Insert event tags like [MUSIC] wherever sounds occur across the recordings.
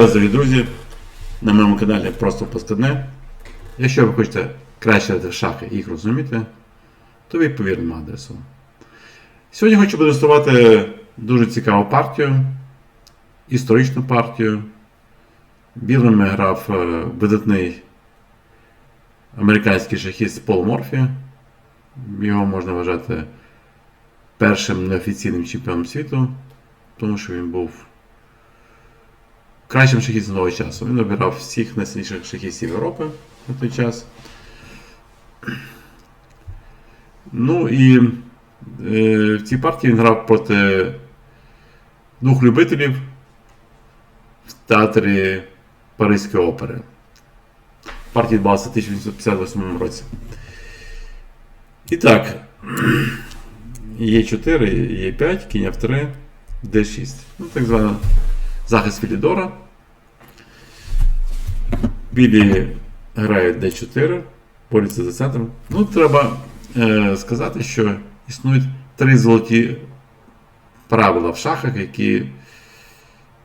Дорогі друзі, на моєму каналі просто поскладне. Якщо ви хочете краще в шахи їх розуміти, то ви повірному адресу. Сьогодні хочу продемонструвати дуже цікаву партію, історичну партію. Білими грав е, видатний американський шахіст Пол Морфі. Його можна вважати першим неофіційним чемпіоном світу, тому що він був кращим шахістом того часу. Він обирав всіх найсильніших шахістів Європи на той час. Ну і е, в цій партії він грав проти двох любителів в театрі Паризької опери. Партія відбулася в 1858 році. І так, є 4, є 5, кінь F3, D6. Ну, так звана захист Філідора. Білі грають D4, борються за центром. Ну, треба е, сказати, що існують три золоті правила в шахах, які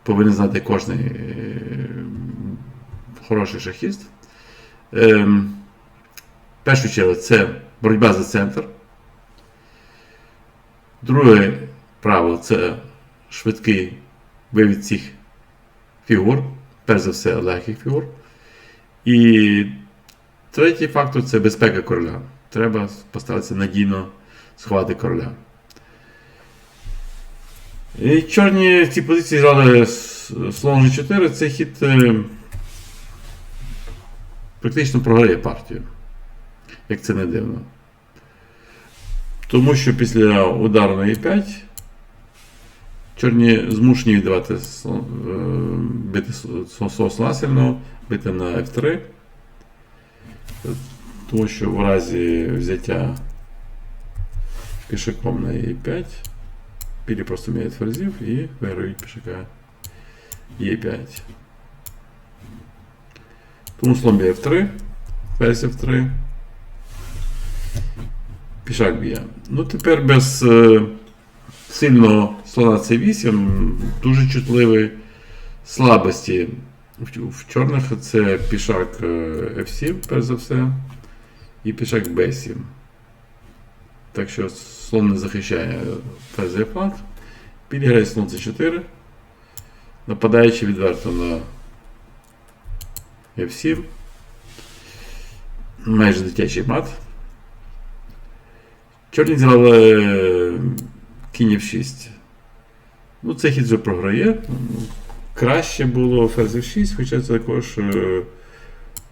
повинен знати кожен е, хороший шахіст. Е, першу чергу це боротьба за центр. Друге правило це швидкий вивід цих фігур, перш за все легких фігур. І третій фактор це безпека короля. Треба поставитися надійно сховати короля. І чорні в цій позиції грали слон G4, цей хід е, практично програє партію. Як це не дивно. Тому що після удару на E5 Чорні змушені віддавати е, бити с- свого бити на F3. Тому що в разі взяття пішаком на E5, білі просто міняють ферзів і виграють пішака E5. Тому слон б'є F3, ферзь F3. Пішак б'є. Ну тепер без. Сильного слона C8, дуже чутливий слабості. В, чорних це пішак е, F7, перш за все, і пішак B7. Так що слон не захищає ферзь фланг. Білі слон C4, нападаючи відверто на F7. Майже дитячий мат. Чорні зіграли е, кінь F6. Ну, цей хід вже програє. Краще було ферзь F6, хоча це також е,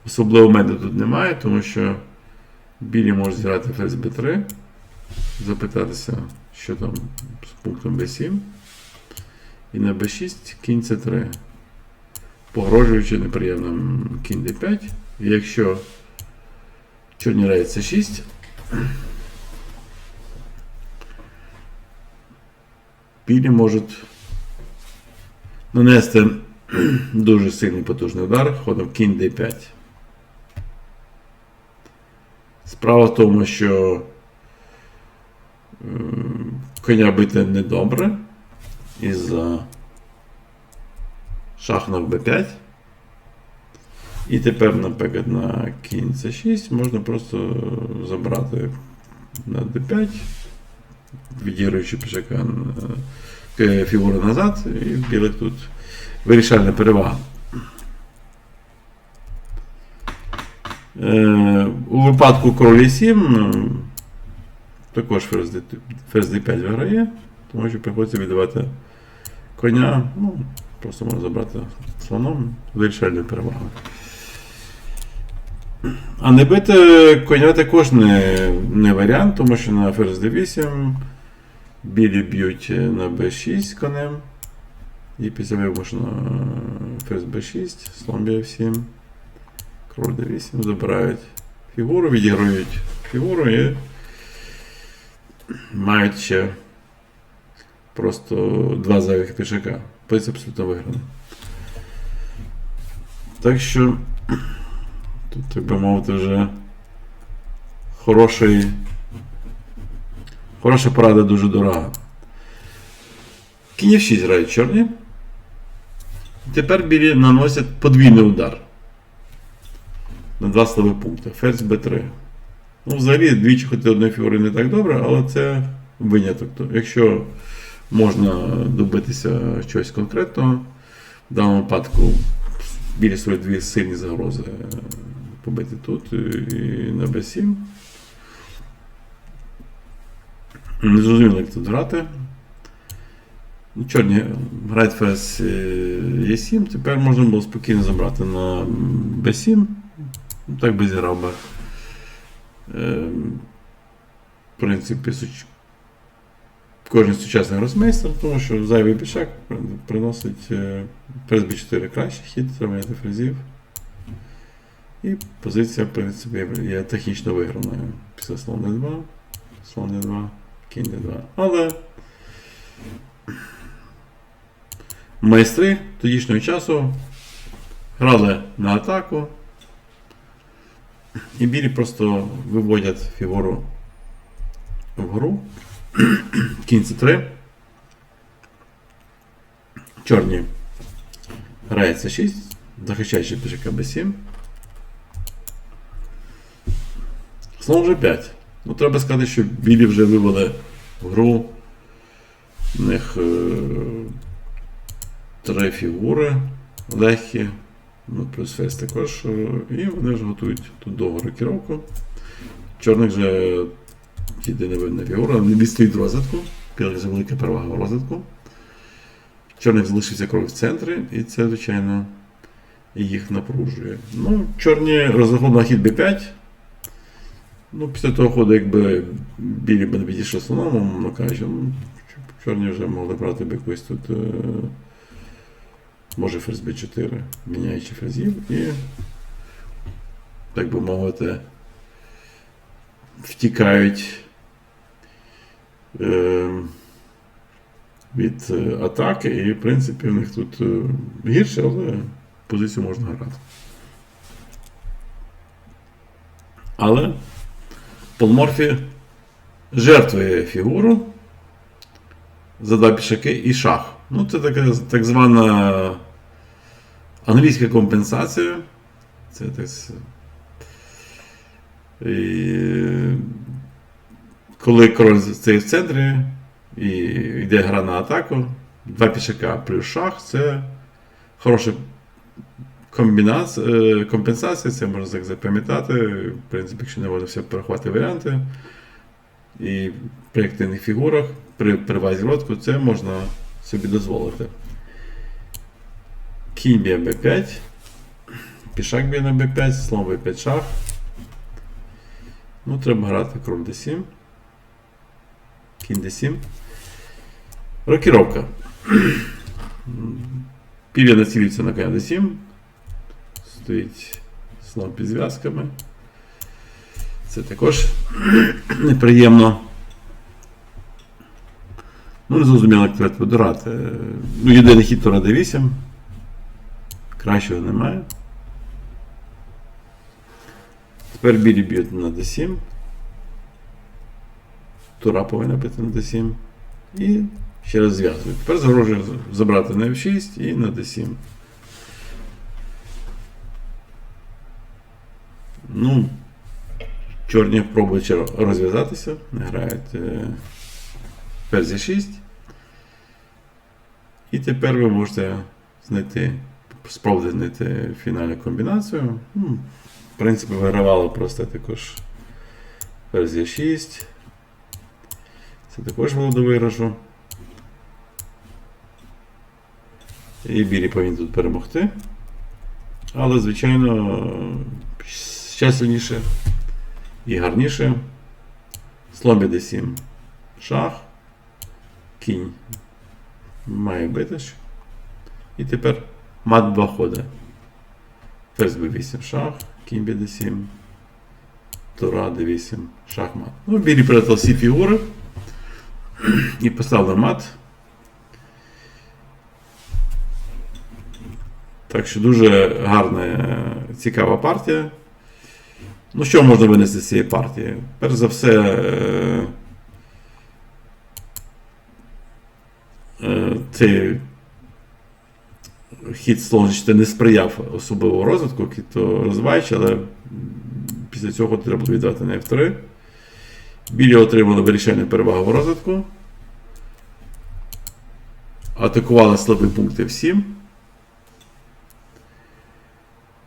особливо мене тут немає, тому що білі можуть зіграти ферзь B3, запитатися, що там з пунктом B7. І на B6 кінь C3. Погрожуючи неприємним кінь D5. І якщо чорні грають C6, білі можуть нанести [CLEARS THROAT] дуже сильний потужний удар ходом кінь d5. Справа в тому, що коня бити недобре із-за шах b5. І тепер, наприклад, на кінь c6 можна просто забрати на d5 відігруючи пішака на- е, фігуру назад, і в білих тут вирішальна перевага. Е, у випадку королі 7 е, також ферзь D- ферзь d5 виграє, тому що приходиться віддавати коня, ну, просто можна забрати слоном вирішальну перевагу. А не бити коня також не, не варіант, тому що на ферзь d8 білі б'ють на b6 конем. І після вимушено ферзь b6, слон b7, король d8, забирають фігуру, відіграють фігуру і мають ще просто два зайвих пішака. Позиція абсолютно виграна. Так що тут, так би мовити, вже хороший. Хороша порада дуже дорога. Кінь F6 грають чорні. Тепер білі наносять подвійний удар. На два слабі пункти. Ферзь Б3. Ну, взагалі, двічі ходити одної фігури не так добре, але це виняток. Якщо можна добитися чогось конкретного, в даному випадку білі свої дві сильні загрози побити тут і на Б7. Не зрозуміло, як тут грати. Ну, Чорні грають ферзь е, Е7, тепер можна було спокійно забрати на Б7. Ну, Так би зіграв би. Е, В принципі, суч... кожен сучасний гросмейстер, тому що зайвий пішак приносить е, ферзь Б4 кращий хід, треба фрезів. І позиція, в принципі, є технічно виграною. Після слон d2, слон d2, кінь d2. Але майстри тодішнього часу грали на атаку. І білі просто виводять фігуру вгору. Кінь c 3 Чорні грає c 6 захищаючи пішака b7. Слон G5. Ну, треба сказати, що білі вже вивели гру. У них е- три фігури легкі. Ну, плюс фейс також. е, І вони ж готують тут довгу рокіровку. Чорних же єдина винна фігура, не відстоїть розвитку. Білих же велика перевага в розвитку. Чорних залишився крок в центрі, і це, звичайно, їх напружує. Ну, чорні розрахунок на хід b5. Ну, після того ходу, якби білі б не відійшли слоном, ну кажучи, ну, чорні вже могли брати б якусь тут. Е- може ферзь b4, міняючи ферзів, і, так би мовити, втікають е, від е, атаки, і, в принципі, в них тут е, гірше, але позицію можна грати. Але Полморфі жертвує фігуру за два пішаки і шах. Ну, це така так звана англійська компенсація. Це так. І, коли король стоїть в центрі і йде гра на атаку, два пішака плюс шах це хороша комбінація, компенсація, це можна так запам'ятати. В принципі, якщо не можна все порахувати варіанти. І при активних фігурах, при перевазі лодку, це можна собі дозволити. Кінь б'є b5, пішак б'є на b5, слон b5 шах. Ну, треба грати король d7. Кінь d7. Рокіровка. Пів'я націлюється на коня d7. Стоїть слон під зв'язками. Це також [CLEARS THROAT] неприємно. Ну, не зрозуміло, як подирати. Ну, єдиний хід Тора D8. Кращого немає. Тепер білі б'ють на D7. Тура повинна бити на D7. І ще раз зв'язують. Тепер загрожує забрати на F6 і на D7. Ну, чорні пробують розв'язатися, грають е, ферзь 6. І тепер ви можете знайти, спробувати знайти фінальну комбінацію. Ну, в принципі, вигравало просто також ферзь 6. Це також було до виграшу. І білі повинні тут перемогти. Але, звичайно, ще сильніше і гарніше. Слон d7 шах. Кінь має бити. ж. І тепер мат 2 ходи. Ферзь b8 шах, кінь bd7. Тура d8, шах мат. Ну, білі прятали всі фігури. І поставили мат. Так що дуже гарна, е, цікава партія. Ну, що можна винести з цієї партії? Перш за все, е, е, цей хід слон G4 не сприяв особливо розвитку, то розвиваючи, але після цього треба було віддати на F3. Білі отримали вирішальну перевагу в розвитку. Атакували слабі пункти F7.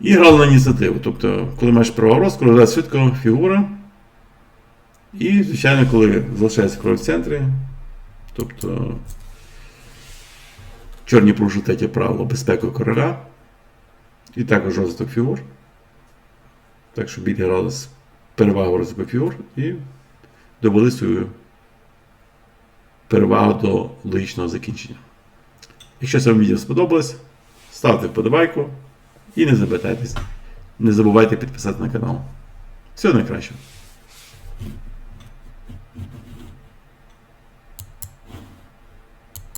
І грали на ініціативу. Тобто, коли маєш право розвитку, розглядає швидко фігура. І, звичайно, коли залишається кров в центрі, тобто чорні порушують третє правило безпеки короля. І також розвиток фігур. Так що білі грали з перевагою розвитку фігур і довели свою перевагу до логічного закінчення. Якщо це вам відео сподобалось, ставте вподобайку і не запитайтесь. не забувайте підписати на канал. Всього найкращого!